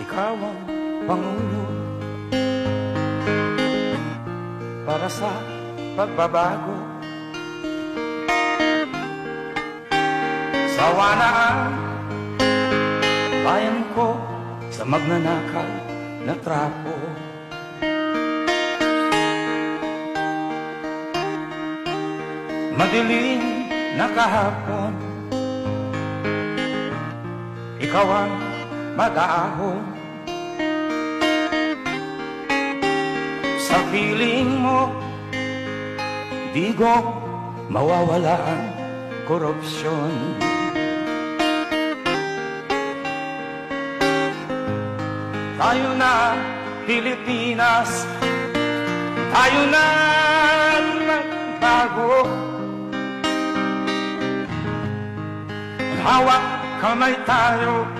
ikaw ang Pangulo para sa pagbabago. Sawa na ang bayan ko sa magnanakaw na trapo. Madilim na kahapon, ikaw ang mag-aahon Sa piling mo Di ko mawawala ang korupsyon. Tayo na Pilipinas. Tayo na magbago. Hawak kamay tayo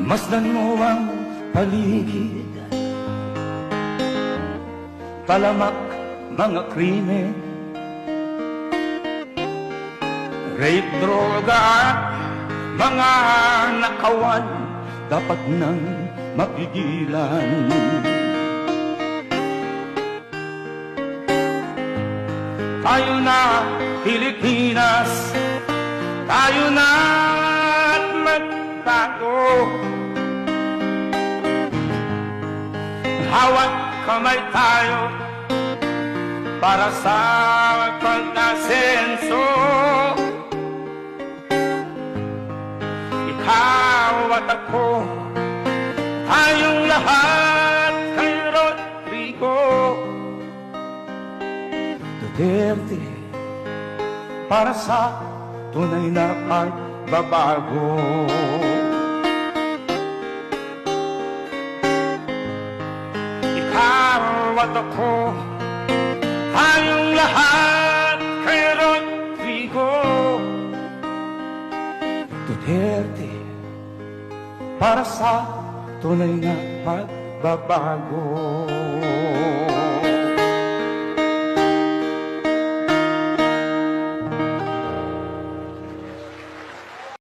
Masdan mo ang paligid. Talamak mga krimen. Rape, droga mga nakawan Dapat nang mapigilan. Tayo na Pilipinas Tayo na at magbago Hawat kamay tayo Para sa pag-asenso. Ikaw at ako Tayong lahat kay Rodrigo. Duterte Para sa tunay na pagbabago. Ikaw at ako Tayong lahat kay Rodrigo. Duterte Para sa tunay na pagbabago